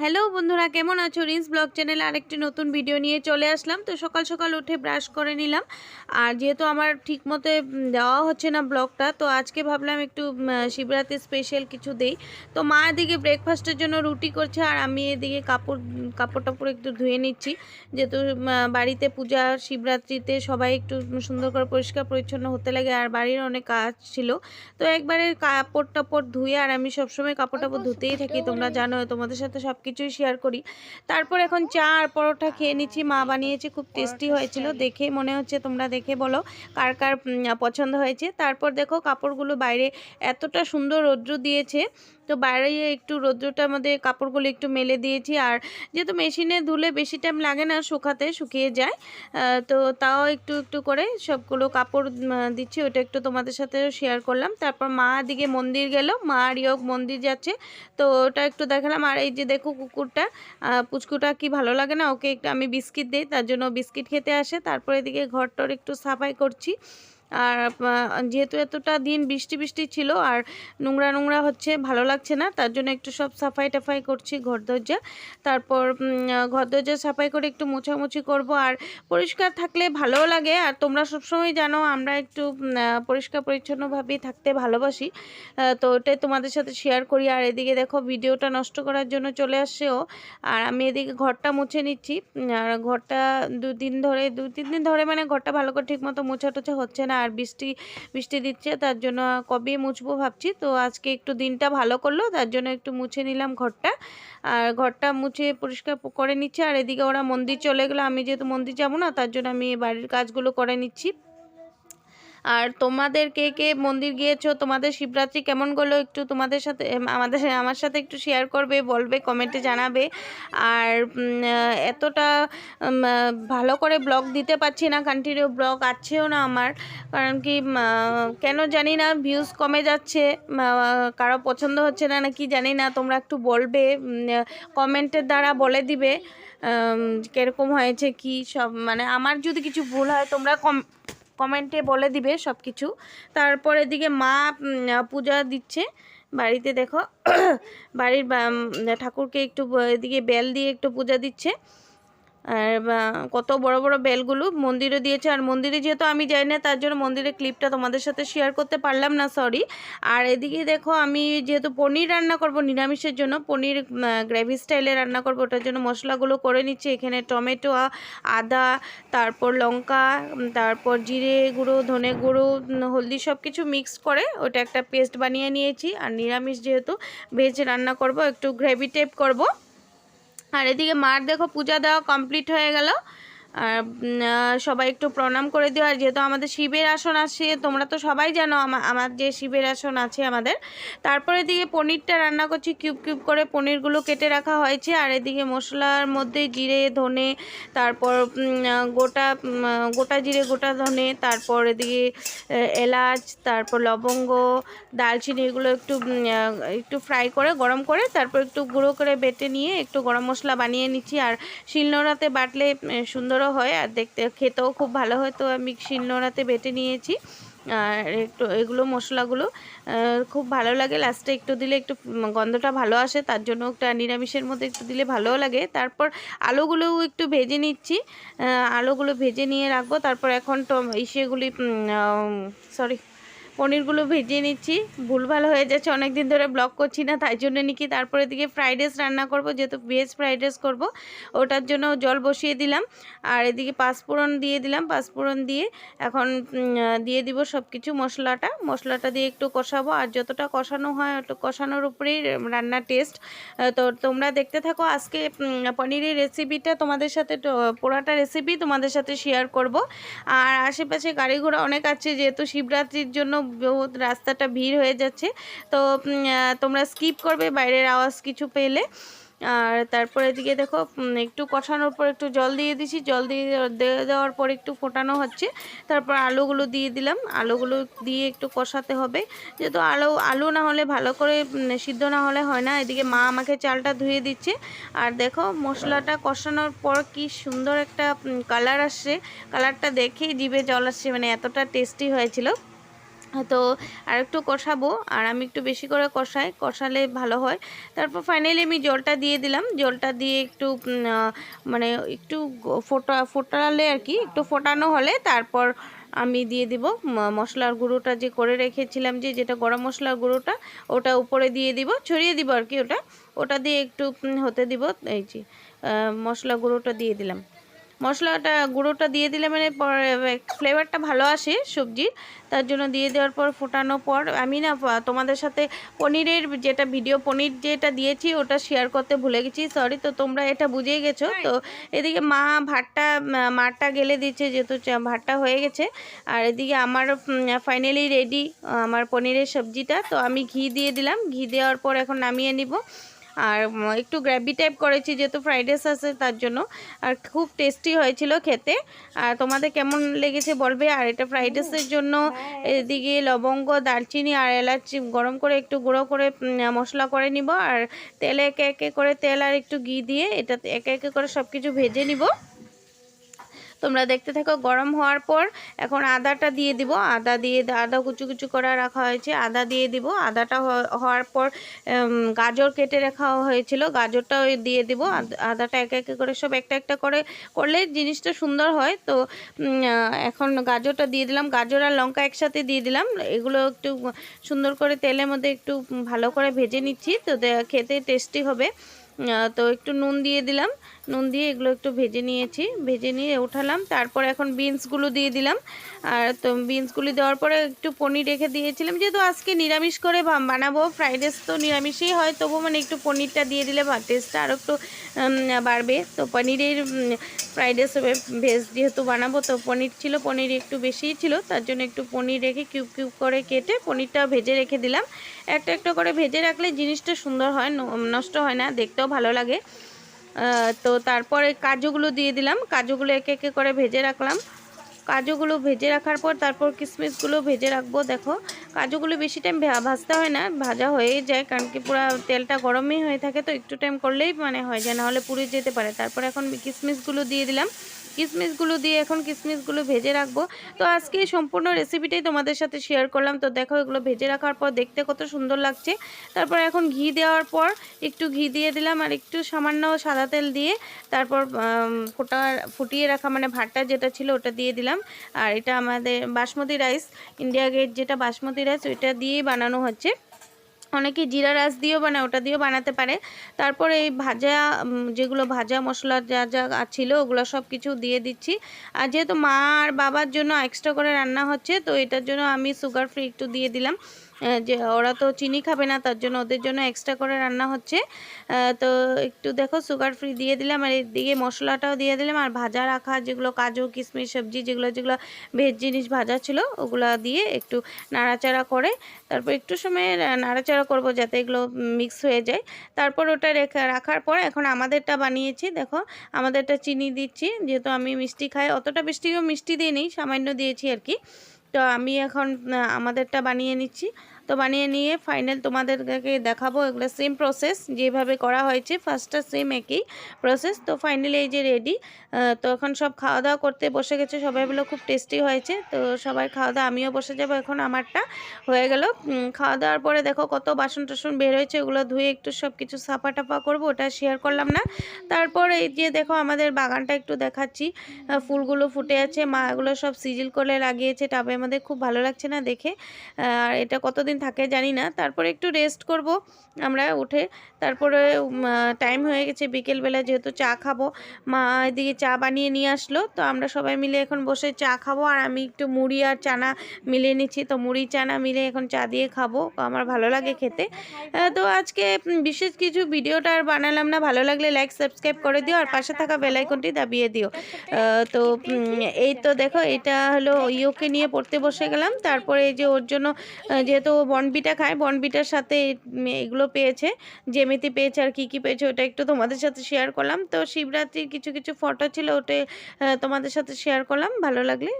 Hello বন্ধুরা কেমন আছো? রিন্স ব্লগ চ্যানেলে আরেকটি নতুন ভিডিও নিয়ে চলে আসলাম। তো সকাল সকাল উঠে ব্রাশ করে নিলাম। আর যেহেতু আমার ঠিক মতো দেওয়া হচ্ছে না ব্লগটা তো আজকে ভাবলাম একটু উম, শিবরাত্রি স্পেশাল কিছু দেই। তো মা এদিকে ব্রেকফাস্টের জন্য রুটি করছে আর আমি এদিকে কাপড় কাপড় টাপড় একটু ধুয়ে নিচ্ছি। যেহেতু বাড়িতে পূজা শিবরাত্রিতে সবাই একটু সুন্দর করে পরিষ্কার পরিচ্ছন্ন হতে লাগে আর বাড়ির অনেক কাজ ছিল। তো একবারে কাপড় টাপড় ধুয়ে আর আমি সবসময় কাপড় টাপড় ধুতেই থাকি তোমরা জানো তোমাদের সাথে সব কিছুই শেয়ার করি। তারপর এখন চা আর পরোটা খেয়ে নিচ্ছি। মা বানিয়েছে খুব টেস্টি হয়েছিল। দেখে মনে হচ্ছে তোমরা দেখে বলো কার কার পছন্দ হয়েছে। তারপর দেখো কাপড়গুলো বাইরে এতটা সুন্দর রৌদ্র দিয়েছে। তো বাইরে একটু রৌদ্রটার মধ্যে কাপড়গুলো একটু মেলে দিয়েছি। আর যেহেতু মেশিনে ধুলে বেশি টাইম লাগে না শুকাতে শুকিয়ে যায় তো তাও একটু একটু করে সবগুলো কাপড় দিচ্ছি। ওটা একটু তোমাদের সাথে শেয়ার করলাম। তারপর মা দিকে মন্দির গেল। মা আর ইয়োগ মন্দির যাচ্ছে। তো ওটা একটু দেখালাম। আর এই যে দেখো কুকুরটা পুচকুটা কি ভালো লাগে না? ওকে একটু আমি বিস্কিট দিই, তার জন্য বিস্কিট খেতে আসে। তারপরে এদিকে ঘরটর একটু সাফাই করছি। আর যেহেতু এতটা দিন বৃষ্টি বৃষ্টি ছিল আর নোংরা নোংরা হচ্ছে, ভালো লাগছে না, তার জন্য একটু সব সাফাই টাফাই করছি ঘর দরজা। তারপর ঘর দরজা সাফাই করে একটু মোছামুছি করব আর পরিষ্কার থাকলে ভালোও লাগে। আর তোমরা সবসময় জানো, আমরা একটু পরিষ্কার পরিচ্ছন্নভাবেই থাকতে ভালোবাসি। তো ওটাই তোমাদের সাথে শেয়ার করি। আর এদিকে দেখো, ভিডিওটা নষ্ট করার জন্য চলে আসছেও আর আমি এদিকে ঘরটা মুছে নিচ্ছি। আর ঘরটা দুদিন ধরে দু তিন দিন ধরে মানে ঘরটা ভালো করে ঠিক মতো মোছা টোছা হচ্ছে না। আর বৃষ্টি বৃষ্টি দিচ্ছে, তার জন্য কবে মুছবো ভাবছি। তো আজকে একটু দিনটা ভালো করল, তার জন্য একটু মুছে নিলাম ঘরটা। আর ঘরটা মুছে পরিষ্কার করে নিচ্ছে, আর এদিকে ওরা মন্দির চলে গেলো। আমি যেহেতু মন্দির যাব না, তার জন্য আমি বাড়ির কাজগুলো করে নিচ্ছি। আর তোমাদের কে কে মন্দির গিয়েছো? তোমাদের শিবরাত্রি কেমন গেলো? একটু তোমাদের সাথে আমাদের, আমার সাথে একটু শেয়ার করবে, বলবে কমেন্টে জানাবে। আর এতটা ভালো করে ব্লগ দিতে পারছি না কন্টিনিউ ব্লগ আছেও না আমার। কারণ কি কেন জানি না ভিউজ কমে যাচ্ছে। কারও পছন্দ হচ্ছে না নাকি জানি না, তোমরা একটু বলবে কমেন্টের দ্বারা বলে দিবে কীরকম হয়েছে, কি সব মানে আমার যদি কিছু ভুল হয়, তোমরা কম কমেন্টে বলে দিবে সব কিছু তারপর এদিকে মা পূজা দিচ্ছে। বাড়িতে দেখো, বাড়ির ঠাকুরকে একটু, এদিকে বেল দিয়ে একটু পূজা দিচ্ছে। আর কত বড় বড় বেলগুলো মন্দিরে দিয়েছে। আর মন্দিরে যেহেতু আমি যাই না, তার জন্য মন্দিরের ক্লিপটা তোমাদের সাথে শেয়ার করতে পারলাম না সরি আর এদিকে দেখো, আমি যেহেতু পনির রান্না করব নিরামিষের জন্য, পনির গ্রেভি স্টাইলে রান্না করব, ওটার জন্য মশলাগুলো করে নিচ্ছি। এখানে টমেটো, আদা, তারপর লঙ্কা তারপর জিরে গুঁড়ো, ধনে গুঁড়ো হলদি সব কিছু মিক্স করে ওটা একটা পেস্ট বানিয়ে নিয়েছি। আর নিরামিষ যেহেতু ভেজ রান্না করব, একটু গ্রেভি টাইপ করব। আর এদিকে মার দেখো পূজা দেওয়া কমপ্লিট হয়ে গেল। আর সবাই একটু প্রণাম করে দিও। আর যেহেতু আমাদের শিবের আসন আছে তোমরা তো সবাই জানো আমা- আমার যে শিবের আসন আছে আমাদের। তারপরে এদিকে পনিরটা রান্না করছি কিউব কিউব করে পনিরগুলো কেটে রাখা হয়েছে। আর এদিকে মশলার মধ্যে জিরে ধনে তারপর গোটা গোটা জিরে গোটা ধনে তারপর এদিকে এলাচ তারপর লবঙ্গ দালচিনি এগুলো একটু একটু ফ্রাই করে গরম করে তারপর একটু গুঁড়ো করে বেটে নিয়ে একটু গরম মশলা বানিয়ে নিচ্ছি। আর শিলনোড়াতে বাটলে উম, সুন্দরও হয় আর দেখতে, খেতেও খুব ভালো হয়। তো আমি শিলনোড়াতে বেটে নিয়েছি। আর একটু এগুলো মশলাগুলো খুব ভালো লাগে। লাস্টে একটু দিলে একটু গন্ধটা ভালো আসে, তার জন্য একটা নিরামিষের মধ্যে একটু দিলে ভালোও লাগে। তারপর আলুগুলোও একটু ভেজে নিচ্ছি। আলুগুলো ভেজে নিয়ে রাখব। তারপর এখন তো ইসেগুলি সরি পনিরগুলো ভেজে নিচ্ছি। ভুলভাল হয়ে যাচ্ছে অনেক দিন ধরে ব্লগ করছি না, তাই জন্য নাকি তারপরে দিকে ফ্রাইড রাইস রান্না করব, যেহেতু ভেজ ফ্রাইড রাইস করব। ওটার জন্য জল বসিয়ে দিলাম, আর এদিকে পাঁচফোড়ন দিয়ে দিলাম। পাঁচফোড়ন দিয়ে এখন দিয়ে দিব সব কিছু মশলাটা। মশলাটা দিয়ে একটু কষাবো, আর যতটা কষানো হয় একটু কষানোর উপরেই রান্নার টেস্ট তো তোমরা দেখতে থাকো, আজকে পনিরের রেসিপিটা তোমাদের সাথে পোড়াটা রেসিপি তোমাদের সাথে শেয়ার করব। আর আশেপাশে গাড়ি ঘোড়া অনেক আছে, যেহেতু শিবরাত্রির জন্য বহুত রাস্তাটা ভিড় হয়ে যাচ্ছে। তো তোমরা স্কিপ করবে বাইরের আওয়াজ কিছু পেলে। আর তারপরে এদিকে দেখো একটু কষানোর পর একটু জল দিয়ে দিছি জল দিয়ে দেওয়ার পর একটু ফোটানো হচ্ছে। তারপর আলুগুলো দিয়ে দিলাম। আলুগুলো দিয়ে একটু কষাতে হবে। যেহেতু আলু আলু না হলে ভালো করে সিদ্ধ না হলে হয় না। এদিকে মা আমাকে চালটা ধুয়ে দিচ্ছে। আর দেখো, মশলাটা কষানোর পর কি সুন্দর একটা কালার আসছে। কালারটা দেখেই জিভে জল আসছে। মানে এতটা টেস্টি হয়েছিল। তো আর একটু কষাবো, আর আমি একটু বেশি করে কষাই, কষালে ভালো হয়। তারপর ফাইনালি আমি জলটা দিয়ে দিলাম। জলটা দিয়ে একটু মানে একটু ফোটা, ফোটালে আর কি, একটু ফোটানো হলে তারপর আমি দিয়ে দিব মশলার গুঁড়োটা যে করে রেখেছিলাম যে, যেটা গরম মশলার গুঁড়োটা, ওটা উপরে দিয়ে দিব, ছড়িয়ে দিব আর কি ওটা। ওটা দিয়ে একটু হতে দিব, এই যে মশলা গুঁড়োটা দিয়ে দিলাম। মশলাটা গুঁড়োটা দিয়ে দিলে মানে ফ্লেভারটা ভালো আসে সবজির। তার জন্য দিয়ে দেওয়ার পর ফোটানোর পর আমি না তোমাদের সাথে পনিরের যেটা ভিডিও পনির যেটা দিয়েছি ওটা শেয়ার করতে ভুলে গেছি। সরি তো তোমরা এটা বুঝেই গেছো। তো এদিকে মা ভাতটা মা- মাঠটা গেলে দিচ্ছে যেহেতু ভাতটা হয়ে গেছে। আর এদিকে আমার ফাইনালি রেডি আমার পনিরের সবজিটা। তো আমি ঘি দিয়ে দিলাম। ঘি দেওয়ার পর এখন নামিয়ে নিব। আর একটু গ্র্যাভি টাইপ করেছি, যেহেতু ফ্রাইড রাইস আছে তার জন্য। আর খুব টেস্টি হয়েছিল খেতে। আর তোমাদের কেমন লেগেছে বলবে? আর এটা ফ্রাইড রাইসের জন্য এদিকে লবঙ্গ, দারচিনি আর এলাচ গরম করে একটু গুঁড়ো করে মশলা করে নিব। আর তেলে একে একে করে তেল আর একটু ঘি দিয়ে এটা একে একে করে সব কিছু ভেজে নিব। তোমরা দেখতে থাকো, গরম হওয়ার পর এখন আদাটা দিয়ে দিব। আদা দিয়ে, আদা কুচু কুচু করে রাখা হয়েছে। আদা দিয়ে দিব। আদাটা হওয়ার পর গাজর কেটে রাখা হয়েছিল। গাজরটাও দিয়ে দিব। আদ- আদাটা একে একে করে সব একটা একটা করে করলে জিনিসটা সুন্দর হয়। তো এখন গাজরটা দিয়ে দিলাম। গাজর আর লঙ্কা একসাথে দিয়ে দিলাম। এগুলো একটু সুন্দর করে তেলের মধ্যে একটু ভালো করে ভেজে নিচ্ছি। তো খেতে টেস্টি হবে। তো একটু নুন দিয়ে দিলাম। নুন দিয়ে এগুলো একটু ভেজে নিয়েছি। ভেজে নিয়ে উঠালাম তারপর এখন বিনসগুলো দিয়ে দিলাম। আর তো বিনসগুলি দেওয়ার পরে একটু পনির রেখে দিয়েছিলাম। যেহেতু আজকে নিরামিষ করে বা- বানাবো, ফ্রাইড রাইস তো নিরামিষই হয়। তবু মানে একটু পনিরটা দিয়ে দিলে ভাত টেস্টটা আরও একটু বাড়বে। তো পনিরের ফ্রাইড রাইস ভেজ যেহেতু বানাবো, তো পনির ছিল, পনির একটু বেশিই ছিল। তার জন্য একটু পনির রেখে কিউব কিউব করে কেটে পনিরটা ভেজে রেখে দিলাম। একটা একটা করে ভেজে রাখলে জিনিসটা সুন্দর হয় নষ্ট হয় না, দেখতেও ভালো লাগে। তো তারপরে কাজুগুলো দিয়ে দিলাম। কাজুগুলো একে একে করে ভেজে রাখলাম। কাজুগুলো ভেজে রাখার পর তারপর কিশমিশগুলো ভেজে রাখব, দেখো। কাজুগুলো বেশি টাইম ভাজতে হয় না, ভাজা হয়েই যায়, কারণ কি পুরো তেলটা গরমই হয়ে থাকে, তো একটু টাইম করলেই মানে হয় যায়, নাহলে পুড়ে যেতে পারে। তারপর এখন কিশমিশগুলো দিয়ে দিলাম। কিশমিশগুলো দিয়ে এখন কিশমিশগুলো ভেজে রাখব। তো আজকে এই সম্পূর্ণ রেসিপিটাই তোমাদের সাথে শেয়ার করলাম। তো দেখো, এগুলো ভেজে রাখার পর দেখতে কত সুন্দর লাগছে। তারপর এখন ঘি দেওয়ার পর একটু ঘি দিয়ে দিলাম আর একটু সামান্য সাদা তেল দিয়ে তারপর ফোটা, ফুটিয়ে রাখা মানে ভাতটা যেটা ছিল ওটা দিয়ে দিলাম। আর এটা আমাদের বাসমতি রাইস ইন্ডিয়া গেট যেটা বাসমতি রাইস ওইটা দিয়েই বানানো হচ্ছে। অনেকে জিরা রাস দিয়েও বানায়, ওটা দিয়েও বানাতে পারে। তারপর এই ভাজা যেগুলো ভাজা মশলা যা যা ছিল, ওগুলো সব কিছু দিয়ে দিচ্ছি। আর যেহেতু মা আর বাবার জন্য এক্সট্রা করে রান্না হচ্ছে, তো এটার জন্য আমি সুগার ফ্রি একটু দিয়ে দিলাম। যে ওরা তো চিনি খাবে না, তার জন্য ওদের জন্য এক্সট্রা করে রান্না হচ্ছে। তো একটু দেখো সুগার ফ্রি দিয়ে দিলাম, আর এদিকে মশলাটাও দিয়ে দিলাম, আর ভাজা রাখা যেগুলো কাজু, কিশমিশ, সবজি যেগুলো যেগুলো ভেজ জিনিস ভাজা ছিল, ওগুলো দিয়ে একটু নাড়াচাড়া করে, তারপর একটু সময় নাড়াচাড়া করব যাতে এগুলো মিক্স হয়ে যায়। তারপর ওটা রেখে, রাখার পর এখন আমাদেরটা বানিয়েছি, দেখো, আমাদেরটা চিনি দিচ্ছি, যেহেতু আমি মিষ্টি খাই, অতটা মিষ্টিও মিষ্টি দিয়ে নেই, সামান্য দিয়েছি আর কি। তো আমি এখন আমাদেরটা বানিয়ে নিচ্ছি। তো বানিয়ে নিয়ে ফাইনাল তোমাদেরকে দেখাবো এগুলো সেম প্রসেস যেভাবে করা হয়েছে ফার্স্টটা সেম একই প্রসেস তো ফাইনালি এই যে রেডি তো এখন সব খাওয়া দাওয়া করতে বসে গেছে, সবাই বলে খুব টেস্টি হয়েছে। তো সবাই খাওয়া দাওয়া আমিও বসে যাব এখন, আমারটা হয়ে গেল। খাওয়া দাওয়ার পরে দেখো কত বাসন টাসন বের হয়েছে, ওগুলো ধুয়ে একটু সব কিছু সাফা টাফা করব, ওটা শেয়ার করলাম না। তারপর এই যে দেখো আমাদের বাগানটা একটু দেখাচ্ছি। ফুলগুলো ফুটে আছে মা এগুলো সব সিজিল করে লাগিয়েছে, টাবে আমাদের খুব ভালো লাগছে না দেখে। আর এটা কতদিন থাকে জানি না। তারপরে একটু রেস্ট করব আমরা উঠে। তারপরে টাইম হয়ে গেছে বিকেলবেলা যেহেতু চা খাব। মা এদিকে চা বানিয়ে নিয়ে আসলো। তো আমরা সবাই মিলে এখন বসে চা খাব। আর আমি একটু মুড়ি আর চানা মিলিয়ে নিচ্ছি। তো মুড়ি, চানা মিলে এখন চা দিয়ে খাব। আমার ভালো লাগে খেতে। তো আজকে বিশেষ কিছু ভিডিওটা আর বানালাম না। ভালো লাগলে লাইক সাবস্ক্রাইব করে দিও। আর পাশে থাকা বেলাইকনটি দাবিয়ে দিও। তো এই তো দেখো, এটা হলো ইয়োকে নিয়ে পড়তে বসে গেলাম। তারপরে এই যে ওর জন্য যেহেতু ও বনবিটা খায়, বনবিটার সাথে এগুলো পেয়েছে। জেমিতি পেয়েছে আর কি কি পেয়েছে ওটা একটু তোমাদের সাথে শেয়ার করলাম। তো শিবরাত্রির কিছু কিছু ফটো ছিল ওটা তোমাদের সাথে শেয়ার করলাম। ভালো লাগলে